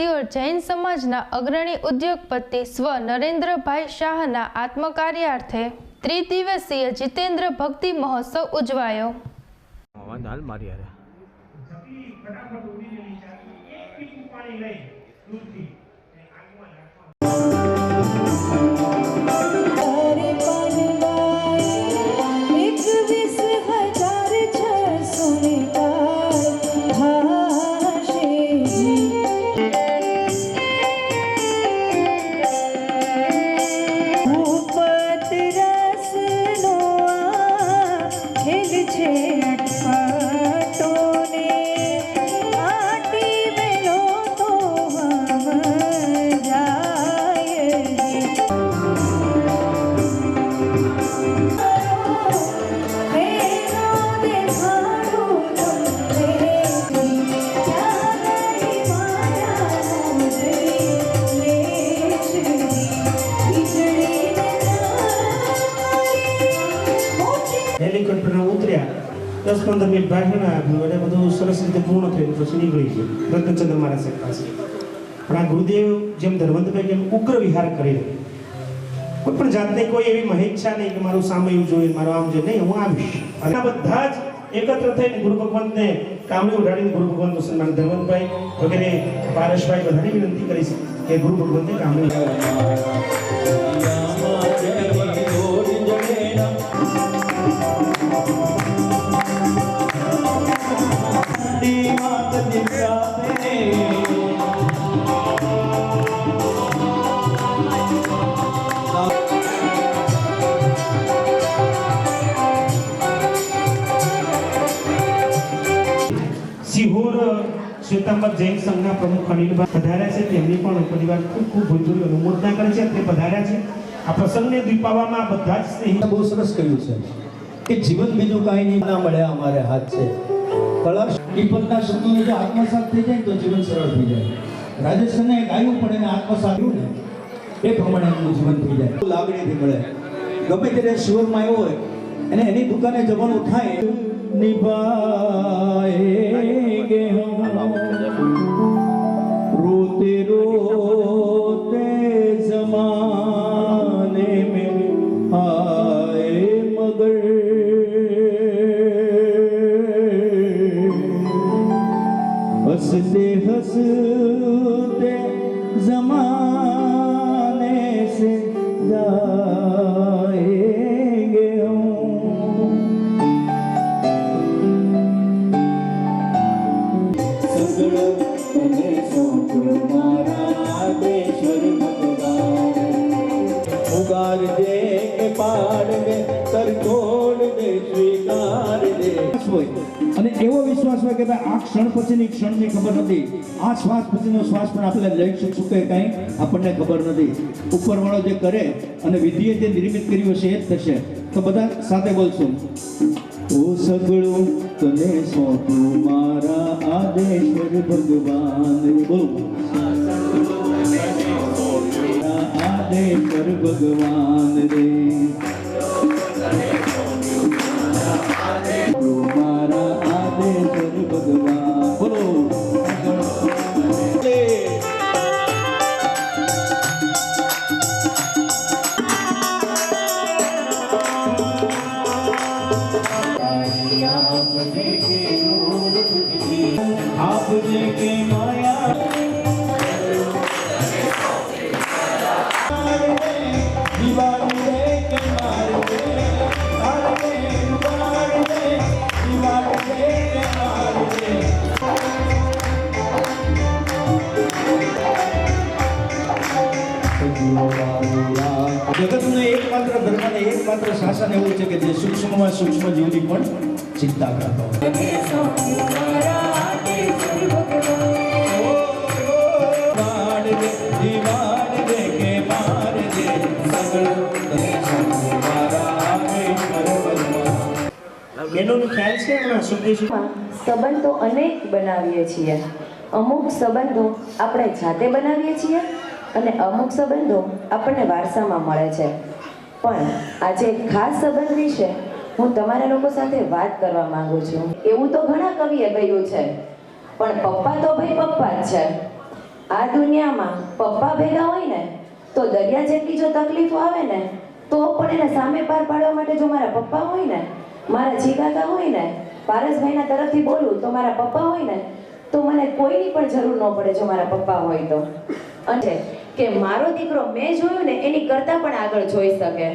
સિયોર જૈન સમાજના અગ્રણી ઉદ્યોગપતિ સ્વ નરેન્દ્રભાઈ શાહના આત્મકાર્યાર્થે ત્રિદિવસીય જીતેન્દ્ર ભક્તિ મહોત્સવ ઉજવાયો. હાલ મારી રત્નચંદ્ર મહારાજ સાહેબ પાસે પણ આ ગુરુદેવ જેમ ધર્મંતભાઈ જેમ ઉગ્ર વિહાર કરી રહ્યા. કોઈ પણ જાતની કોઈ એવી મહેચ્છા નહીં કે મારું સામયું જોઈએ, મારું આમ જોઈએ. નહીં, હું આવીશ. અને આ બધા જ એકત્ર થઈને ગુરુ ભગવંતને કામળી ઉડાડીને ગુરુ ભગવંતનું સન્માન ધર્મંતભાઈ વગેરે પારસભાઈ બધાની વિનંતી કરીશ કે ગુરુ ભગવંતે કામળી ઉડાડે. સિહોર શ્વેતાંબર જૈન સંઘના પ્રમુખ અનિલભાઈ પધાર્યા છે. તેમની પણ પરિવાર ખૂબ ખૂબ ભૂતપૂર્વ અનુમોદના કરે છે. તે પધાર્યા છે. આ પ્રસંગને દીપાવવામાં બધા જ સ્નેહી બહુ સરસ કર્યું છે કે જીવન બીજું કાંઈ નહીં. ના મળ્યા અમારે હાથ છે. કળા દીપકના શબ્દોને જો આત્મસાત થઈ જાય તો જીવન સરળ થઈ જાય. રાજસ્થાને ગાયું પણ એને આત્મસાત ને, એ પ્રમાણે એમનું જીવન થઈ જાય. લાગણીથી મળે. ગમે ત્યારે શિવરમાં આવ્યો હોય અને એની દુકાને જવાનું થાય निभाएंगे हम પછીનો શ્વાસ પણ આપણે લઈ શકશું કે કાંઈ આપણને ખબર નથી. ઉપરવાળો જે કરે અને વિધિએ જે નિર્મિત કર્યું હશે એ જ થશે. તો બધા સાથે બોલશું. ઓ સગળું, તને સોંપું મારા આદેશ્વર ભગવાન. બોલો. આદેશ્વર ભગવાન રે. મારે દિવાળી રે દિવાળી રે કે મારે જગતનો એકમાત્ર ધર્મ અને એકમાત્ર શાસન એવું છે કે જે સૂક્ષ્મમાં સૂક્ષ્મ જીવની પણ ચિંતા કરતો સંબંધો અનેક બનાવીએ છીએ. અમુક સંબંધો આપણે જાતે બનાવીએ છીએ અને અમુક સંબંધો આપણને વારસામાં મળે છે. પણ આજે ખાસ સંબંધ વિશે હું તમારા લોકો સાથે વાત કરવા માંગુ છું. એવું તો ઘણા કવિએ કહ્યું છે, પણ પપ્પા તો ભાઈ પપ્પા જ છે. આ દુનિયામાં પપ્પા ભેગા હોય ને, તો દરિયા જેટલી જો તકલીફો આવે ને, તો પણ એને સામે પાર પાડવા માટે જો મારા પપ્પા હોય ને, મારા જીગાતા હોય ને, પારસભાઈના તરફથી બોલું, તો મારા પપ્પા હોય ને, તો મને કોઈની પણ જરૂર ન પડે જો મારા પપ્પા હોય તો. અને કે મારો દીકરો મેં જોયું ને, એની કરતાં પણ આગળ જોઈ શકે.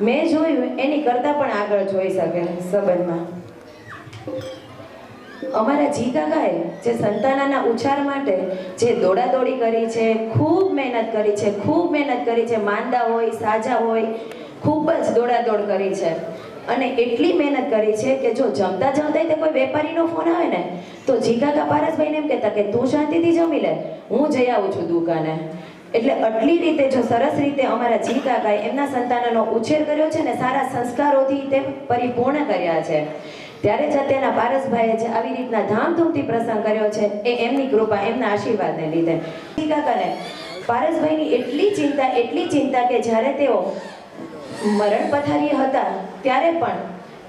મેં જોયું, એની કરતાં પણ આગળ જોઈ શકે સંબંધમાં. અમારા જી કાકાએ જે સંતાનાના ઉછાર માટે જે દોડાદોડી કરી છે, ખૂબ મહેનત કરી છે, ખૂબ મહેનત કરી છે, માંદા હોય, સાજા હોય, ખૂબ જ દોડાદોડ કરી છે. અને એટલી મહેનત કરી છે કે જો જમતા જમતા તે કોઈ વેપારીનો ફોન આવે ને, તો જી કાકા પારસભાઈને એમ કહેતા કે, તું શાંતિથી જમી લે, હું જઈ આવું છું દુકાને. એટલે આટલી રીતે જો સરસ રીતે અમારા જી કાકાએ એમના સંતાનોનો ઉછેર કર્યો છે ને સારા સંસ્કારોથી તે પરિપૂર્ણ કર્યા છે. ત્યારે જ અત્યારના પારસભાઈએ જે આવી રીતના ધામધૂમથી પ્રસંગ કર્યો છે, એ એમની કૃપા, એમના આશીર્વાદને લીધે. કાકાને, પારસભાઈની એટલી ચિંતા એટલી ચિંતા કે જ્યારે તેઓ મરણ પથારીએ હતા, ત્યારે પણ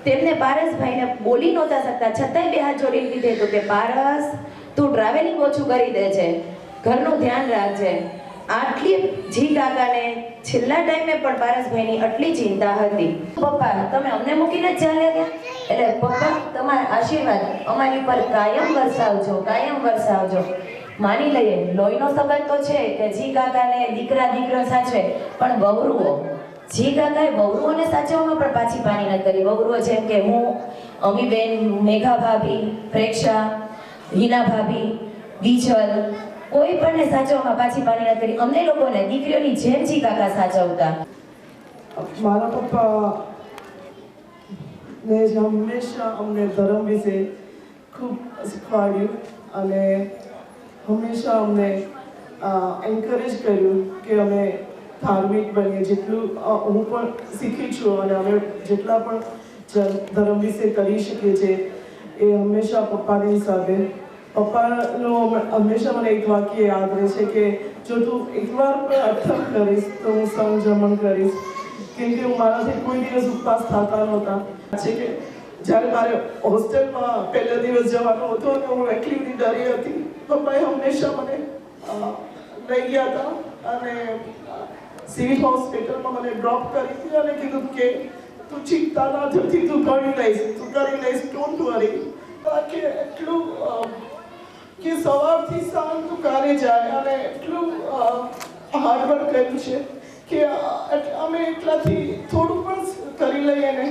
તેમને પારસભાઈને બોલી નહોતા શકતા. છતાંય બે હાથ જોડી લીધે હતું કે, પારસ, તું ટ્રાવેલિંગ ઓછું કરી દે છે. ઘરનું ધ્યાન રાખજે. આટલી જી કાકાને છેલ્લા ટાઈમે પણ પારસભાઈની આટલી ચિંતા હતી. પપ્પા, તમે અમને મૂકીને જ ચાલ્યા ગયા? એટલે પપ્પા, તમારા આશીર્વાદ અમારી પર કાયમ વરસાવજો કાયમ વરસાવજો. માની લઈએ, લોહીનો સંબંધ તો છે કે જી કાકાને દીકરા દીકરો સાચવે, પણ વહુરુઓ, જી કાકાએ વહુરુઓને સાચવવામાં પણ પાછી પાણી ન કરી. વહુરુઓ જેમ કે હું, અમીબેન મેઘા ભાભી પ્રેક્ષા હિના ભાભી બીજલ કોઈ પણ સાચવવામાં પાછી પાણી ન કરી. અમને લોકોને દીકરીઓની જેમ જી કાકા સાચવતા. મારા પપ્પા, ને હંમેશા અમને ધર્મ વિશે ખૂબ શીખવાડ્યું અને હંમેશા અમને એન્કરેજ કર્યું કે અમે ધાર્મિક બનીએ. જેટલું હું પણ શીખી છું અને અમે જેટલા પણ ધર્મ વિશે કરી શકીએ છીએ એ હંમેશા પપ્પાની હિસાબે પપ્પાનું હમ- હંમેશા મને એક વાક્ય યાદ રહે છે કે જો તું એકવાર પણ અઠમ કરીશ તો હું સંજમન કરીશ. કેમ કે હું મારાથી કોઈ દિવસ ઉપવાસ થતા નહોતા. છે કે જ્યારે મારે હોસ્ટેલમાં પહેલા દિવસ જવાનો હતો અને હું એટલી બધી ડરી હતી, પપ્પાએ હંમેશા મને લઈ ગયા હતા અને સિવિલ હોસ્પિટલમાં મને ડ્રોપ કરી હતી અને કીધું કે તું ચિંતા ના થતી તું કરી લઈશ, તું કરી લઈશ ડોન્ટ વરી કે એટલું કે સવારથી સાંજ તું કારે જાય. અને એટલું હાર્ડવર્ક કર્યું છે કે અમે એટલાથી થોડું પણ કરી લઈએ ને,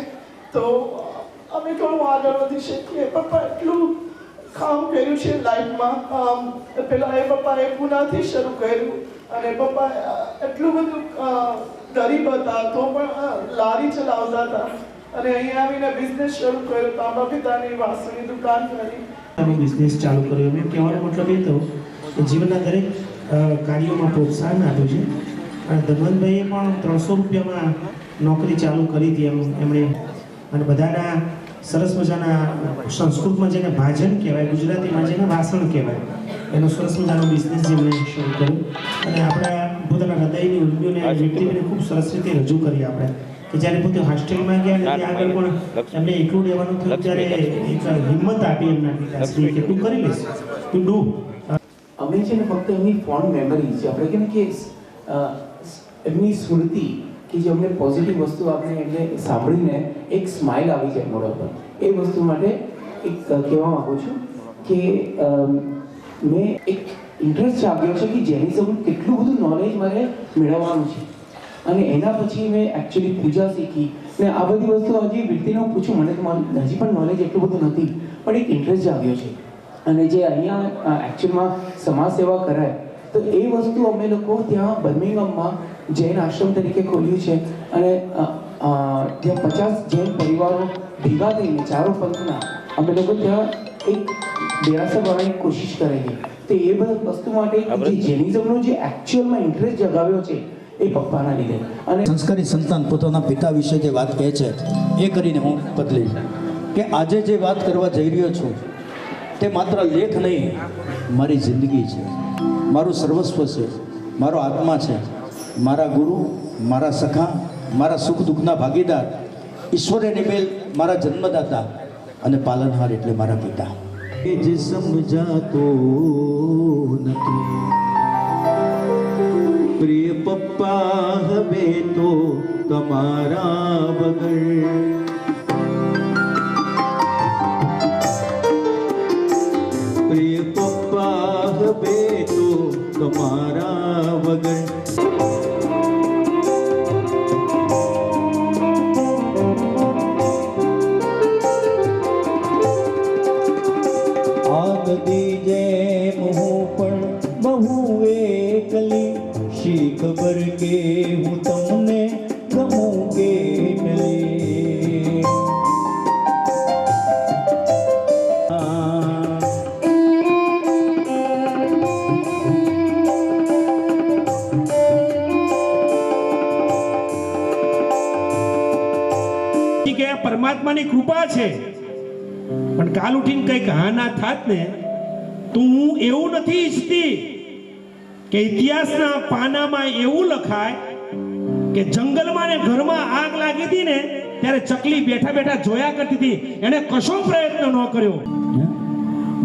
તો અમે થોડું આગળ વધી શકીએ. પપ્પા એટલું કામ કર્યું છે લાઈફમાં. પેલા એ પપ્પાએ પુનાથી શરૂ કર્યું અને પપ્પા એટલું બધું ગરીબ હતા તો પણ લારી ચલાવતા હતા. અને અહીંયા આવીને બિઝનેસ શરૂ કર્યો તાંબા પિતાની વાસણની દુકાન કરી. અમે બિઝનેસ ચાલુ કર્યો. એમ કહેવાનો મતલબ એ તો જીવનના દરેક કાર્યોમાં પ્રોત્સાહન આપ્યું છે. અને ધનવંતભાઈએ પણ ત્રણસો રૂપિયામાં નોકરી ચાલુ કરી હતી એમ એમણે અને બધાના સરસ મજાના સંસ્કૃતમાં જેને ભાજન કહેવાય, ગુજરાતીમાં જેને વાસણ કહેવાય, એનો સરસ મજાનો બિઝનેસ જેમણે શરૂ કર્યો. અને આપણા પોતાના હૃદયની ઉર્મીઓને વ્યક્તિને ખૂબ સરસ રીતે રજૂ કરી આપણે. કે જ્યારે પોતે હોસ્ટેલમાં ગયા ને ત્યાં આગળ પણ એમને એકલું રહેવાનું થયું ત્યારે એક હિંમત આપી એમના પિતાશ્રી કે તું કરી લઈશ તું ડૂ. અમે છે ને ફક્ત એમની ફોન્ડ મેમરી છે. આપણે કેમ ને કે એમની સ્મૃતિ કે જે અમને પોઝિટિવ વસ્તુ આપણે એમને સાંભળીને એક સ્માઇલ આવી જાય મોઢા પર એ વસ્તુ માટે એક કહેવા માંગુ છું કે મેં એક ઇન્ટરેસ્ટ જાગ્યો છે કે જેનિઝમ કેટલું બધું નોલેજ મારે મેળવવાનું છે. અને એના પછી મેં એકચ્યુઅલી પૂજા શીખી. ને આ બધી વસ્તુ હજી વ્યક્તિને હું પૂછું મને હજી પણ નોલેજ એટલું બધું નથી પણ એક ઇન્ટરેસ્ટ જાગ્યો છે. અને જે અહીંયા એકચ્યુઅલમાં સમાજ સેવા કરાય તો એ વસ્તુ અમે લોકો ત્યાં બર્મિંગમમાં જૈન આશ્રમ તરીકે ખોલ્યું છે. અને ત્યાં પચાસ જૈન પરિવારો ભેગા થઈને ચારો પંથના અમે લોકો ત્યાં એક દેરાસર બનાવવાની કોશિશ કરેલી. તો એ બધા વસ્તુ માટે જે જૈનિઝમનો જે એકચ્યુઅલમાં ઇન્ટરેસ્ટ જગાવ્યો છે એ પપ્પાના લીધે. અને સંસ્કારી સંતાન પોતાના પિતા વિશે જે વાત કહે છે, એ કરીને હું બદલીશ કે આજે જે વાત કરવા જઈ રહ્યો છું, તે માત્ર લેખ નહીં, મારી જિંદગી છે. મારું સર્વસ્વ છે, મારો આત્મા છે. મારા ગુરુ, મારા સખા, મારા સુખ દુઃખના ભાગીદાર, ઈશ્વરે નિમેલ મારા જન્મદાતા અને પાલનહાર એટલે મારા પિતા. જે સમજાતો નથી. પ્રિય પપ્પા હવે તો તમારા વગર પરમાત્માની કૃપા છે. પણ કાલ ઉઠીને કંઈક હા ના થાત ને, તો હું એવું નથી ઈચ્છતી કે ઇતિહાસના પાનામાં એવું લખાય કે જંગલમાં ને ઘરમાં આગ લાગી હતી ને, ત્યારે ચકલી બેઠા બેઠા જોયા કરતી હતી. એણે કશો પ્રયત્ન ન કર્યો.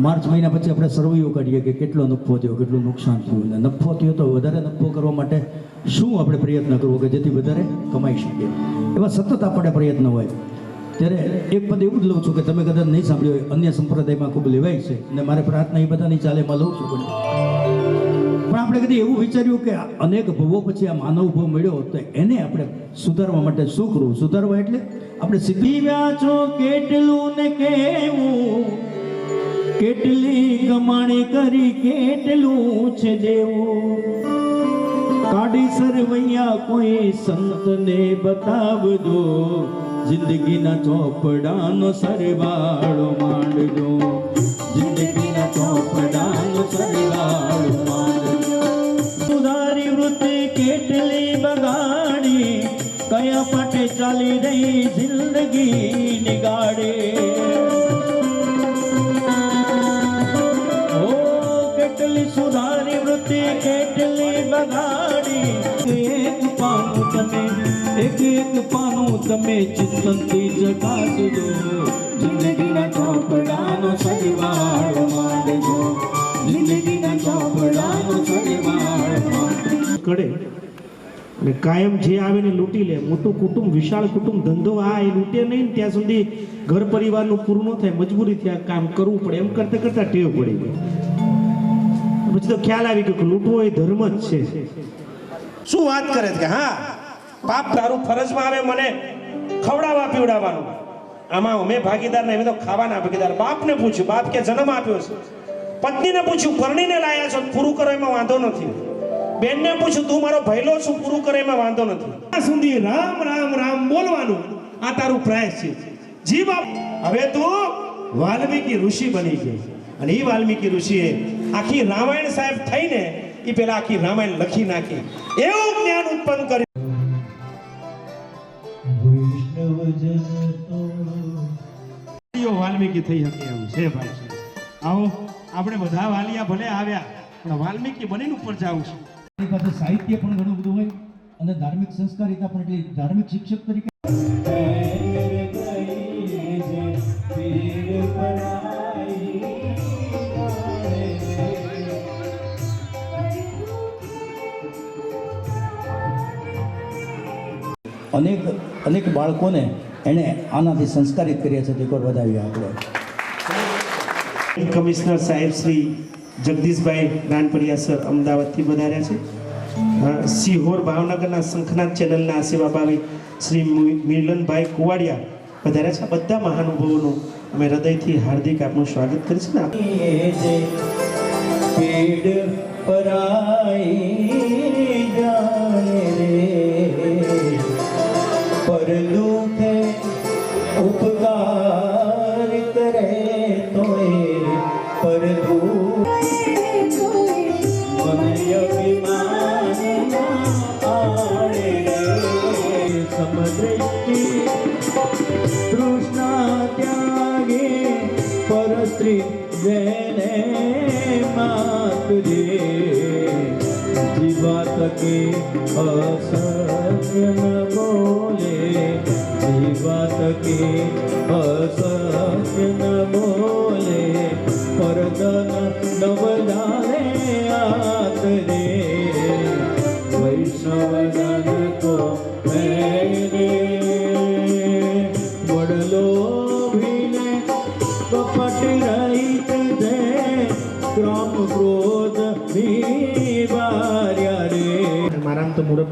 માર્ચ મહિના પછી આપણે સર્વેયો કાઢીએ કે કેટલો નફો થયો, કેટલું નુકસાન થયું. અને નફો થયો તો વધારે નફો કરવા માટે શું આપણે પ્રયત્ન કરવો કે જેથી વધારે કમાઈ શકીએ? એવા સતત આપણે પ્રયત્ન હોય. ત્યારે એક પદ એવું જ લઉં છું કે તમે કદાચ નહીં સાંભળ્યું હોય, અન્ય સંપ્રદાયમાં ખૂબ લેવાય છે અને મારે પ્રાર્થના એ બધાની ચાલે એમાં લઉં છું પણ. પણ આપણે કદી એવું વિચાર્યું કે અનેક ભવો પછી આ માનવ ભવ મળ્યો તો એને આપણે સુધારવા માટે શું કરવું? સુધારવા એટલે આપણે સીધી વ્યાચો કેટલું ને કેવું? કેટલી કમાણી કરી કેટલું છે દેવું? કાઢી સરવૈયા કોઈ સંતને બતાવજો. જિંદગીના ચોપડાનો સરવાળો માંડજો. જિંદગીના ચોપડાનો સરવાળો માંડજો. સુધારી વૃત્તિ કેટલી બગાડી, કયા પાટે ચાલી રહી જિંદગી નિગાડે. કેટલી સુધારી વૃત્તિ કેટલી બગાડી. એક પાનું તમે એક એક પાનું તમે ચિંતનથી જગાડજો. જિંદગીના ચોપડાનો સરવાળો માંડજો જિંદગીના ચોપડાનો સરવાળો કડે અને કાયમ જે આવે ને લૂંટી લે મોટું કુટુંબ વિશાળ કુટુંબ ધંધો આ એ લૂંટે નહીં ને ત્યાં સુધી ઘર પરિવારનું પૂરું ન થાય મજબૂરીથી આ કામ કરવું પડે. એમ કરતા કરતા ટેવ પડી ગઈ. પછી તો ખ્યાલ આવી ગયો કે લૂંટવો એ ધર્મ જ છે. શું વાત કરે છે કે હા? પાપ તારું ફરજમાં આવે, મને ખવડાવવા, પીવડાવવાનું. આમાં અમે ભાગીદાર ને અમે તો ખાવાના ભાગીદાર. બાપને પૂછ્યું, બાપ કે જન્મ આપ્યો છે. પત્નીને પૂછ્યું, પરણીને લાયા છો, પૂરું કરો, એમાં વાંધો નથી. બેનને પૂછ્યું, તું મારો ભયલો છું, પૂરું કરે, એમાં વાંધો નથી. સુધી રામ રામ રામ બોલવાનું. આ તારું પ્રયાસ છે. જી બાપ. હવે તું વાલ્મીકી ઋષિ બની ગઈ. અને એ વાલ્મીકી ઋષિએ આખી રામાયણ સાહેબ થઈને એ પેલા આખી રામાયણ લખી નાખી. એવું જ્ઞાન ઉત્પન્ન કર્યું. વાલીઓ વાલ્મીકી થઈ શકે એમ છે ભાઈ છે આવો, આપણે બધા વાલિયા ભલે આવ્યા, પણ વાલ્મીકી બનીને ઉપર જાવું છું. એની પાસે સાહિત્ય પણ ઘણું બધું હોય અને ધાર્મિક સંસ્કારિતા પણ એટલે ધાર્મિક શિક્ષક તરીકે અનેક અનેક બાળકોને એણે આનાથી સંસ્કારિત કર્યા છે એકવાર વધાવીએ આપણે. કમિશનર સાહેબ શ્રી જગદીશભાઈ રાનપરિયા સર અમદાવાદથી વધાર્યા છે. સિહોર ભાવનગરના શંખનાથ ચેનલના સેવા ભાવી શ્રી મિ- મિલનભાઈ કુવાડિયા વધાર્યા છે. આ બધા મહાનુભાવોનું અમે હૃદયથી હાર્દિક આપનું સ્વાગત કરીશું ને પેડ પરાઈ પરસ્ત્રી જેને માતુરે જીવા તકે અસત્ય ન બોલે જીવા તકે અસત્ય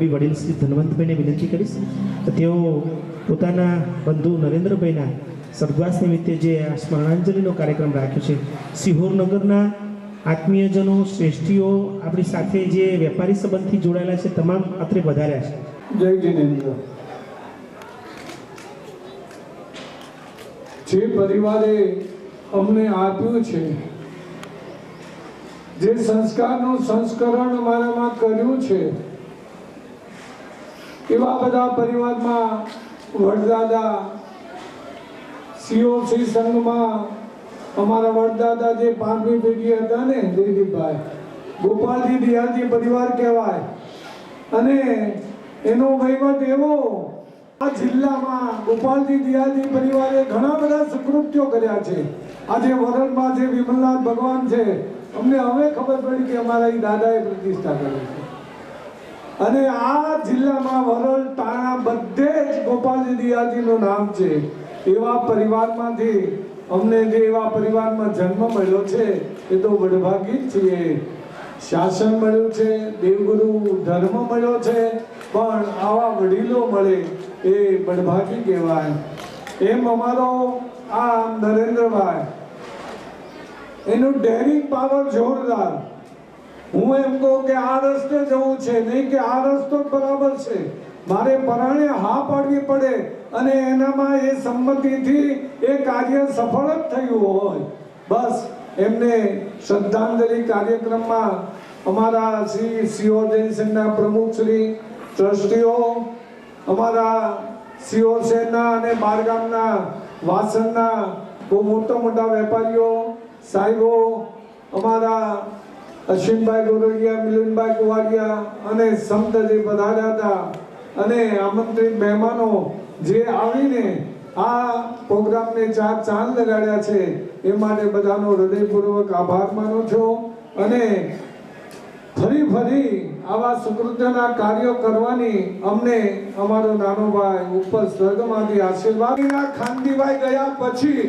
આમ વડીલ શ્રી ધનવંતભાઈને વિનંતી કરીશ તેઓ પોતાના બંધુ નરેન્દ્રભાઈના સદવાસ નિમિત્તે જે આ સ્મરણાંજલિનો કાર્યક્રમ રાખ્યો છે, સિહોરનગરના આત્મીયજનો, શ્રેષ્ઠીઓ, આપણી સાથે જે વેપારી સંબંધથી જોડાયેલા છે, તમામ અત્રે વધાર્યા છે. જય જિનેન્દ્ર. જે પરિવારે અમને આપ્યું છે, જે સંસ્કારનું સંસ્કરણ અમારામાં કર્યું છે એવા બધા પરિવારમાં વડદાદા સીઓસી સંઘમાં અમારા વડદાદા જે પાંચમી પેઢી હતા ને દિલીપભાઈ, ગોપાલજી દિયાજી પરિવાર કહેવાય. અને એનો વહીવટ એવો, આ જિલ્લામાં ગોપાલજી દિયાજી પરિવારે ઘણા બધા સુકૃત્યો કર્યા છે. આજે વરણમાં જે વિમલનાથ ભગવાન છે, અમને હવે ખબર પડી કે અમારા એ દાદાએ પ્રતિષ્ઠા કરી છે. અને આ જિલ્લામાં વરલ તાણા બધે જ ગોપાલજી દિયાજીનું નામ છે. એવા પરિવારમાંથી અમને જે એવા પરિવારમાં જન્મ મળ્યો છે, એ તો વડભાગી છીએ. શાસન મળ્યું છે, દેવગુરુ ધર્મ મળ્યો છે, પણ આવા વડીલો મળે એ બળભાગી કહેવાય. એમ અમારો આ નરેન્દ્રભાઈ. એનું ડેરિંગ પાવર જોરદાર. હું એમ કહું કે આ રસ્તે જવું છે, નહીં કે આ રસ્તો બરાબર છે. મારે પરાણે હા પાડવી પડે અને એનામાં એ સંમતિથી એ કાર્ય સફળ જ થયું હોય. બસ, એમને શ્રદ્ધાંજલિ કાર્યક્રમમાં અમારા શ્રી સીઓ જયસંઘના પ્રમુખ શ્રી, ટ્રસ્ટીઓ, અમારા સીઓ સેના અને બારગામના વાસણના બહુ મોટા મોટા વેપારીઓ, સાહેબો, અમારા અશ્વિનભાઈ ગોરડિયા, મિલનભાઈ કુવાડિયા અને સંત જે પધાર્યા હતા. અને આમંત્રિત મહેમાનો જે આવીને આ પ્રોગ્રામને ચાર ચાંદ લગાડ્યા છે, એ માટે બધાનો હૃદયપૂર્વક આભાર માનું છું. અને ફરી ફરી આવા સુકૃત્યના કાર્યો કરવાની અમને અમારો નાનો ભાઈ ઉપર સ્વર્ગમાંથી આશીર્વાદ. ખાનગીભાઈ ગયા પછી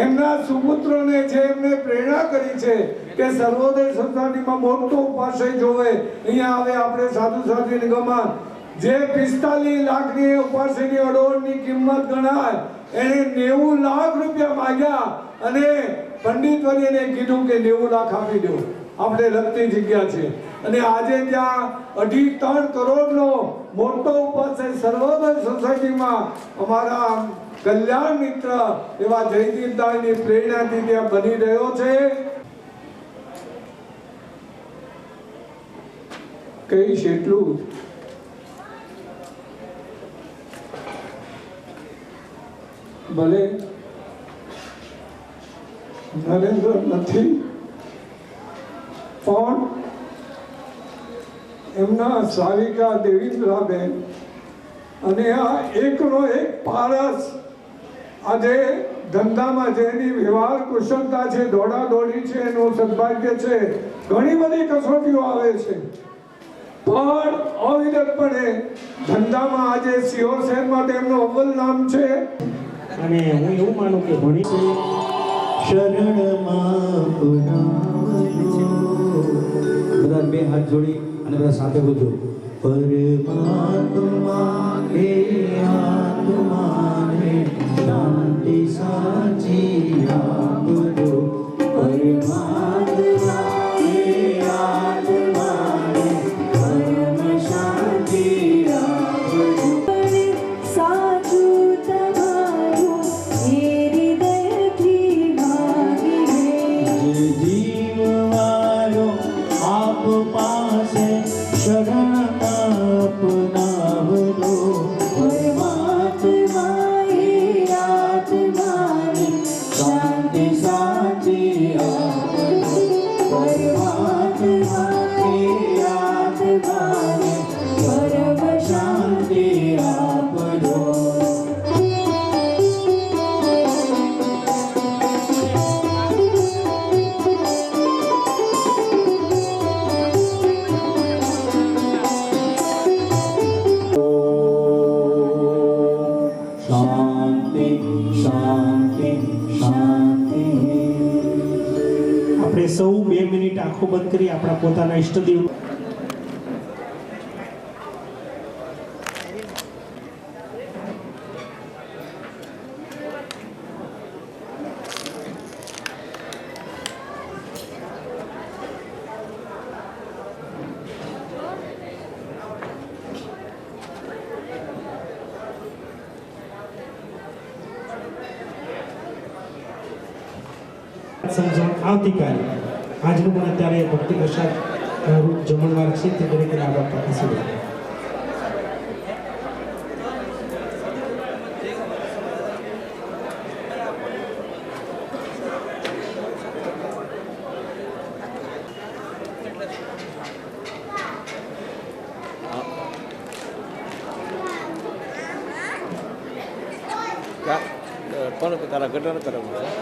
એમના સુપુત્રોને જે એમને પ્રેરણા કરી છે કે સર્વોદય સોસાયટીમાં મોટો ઉપાશય જોવે, અહીંયા આવે આપણે સાધુ સાધુ નિગમમાં. જે પિસ્તાલીસ લાખની ઉપાસની અડોળની કિંમત ગણાય, એને નેવું લાખ રૂપિયા માંગ્યા અને પંડિત વર્યને કીધું કે નેવું લાખ આપી દો. આપણે લગતી જગ્યા છે. અને આજે ત્યાં અઢી ત્રણ કરોડનો મોટો ઉપાસય સર્વોદય સોસાયટીમાં અમારા કલ્યાણ મિત્ર એવા જયદીપદાસની પ્રેરણાથી ત્યાં બની રહ્યો છે. કહીશ એટલું ભલે નરેન્દ્ર નથી, પણ એમના સારિકા દેવીન્દ્રાબેન અને આ એકનો એક પારસ આજે ધંધામાં જેની વ્યવહાર કુશળતા છે દોડા દોડી છે, એનું સદભાગ્ય છે, ઘણી બધી કસોટીઓ આવે છે. પણ અવિરતપણે ધંધામાં આજે સિહોર શહેરમાં તેમનું અવ્વલ નામ છે. અને હું એવું માનું કે ભણી છે. શરણમાં બધા બે હાથ જોડી અને બધા સાથે બોલજો પરમાત્મા એ આત્માને શાંતિ સાચી આપજો. પરમાત્મા બંધ કરી આપણા પોતાના ઇષ્ટદેવ સમજણ આવતીકાલે આજનું પણ અત્યારે ભક્તિ પ્રસાદ અ, રૂપ જમણવાર છે તે દરેક લાભ આપવા પાસે કા- કોણ તારા ગટર કરવું છે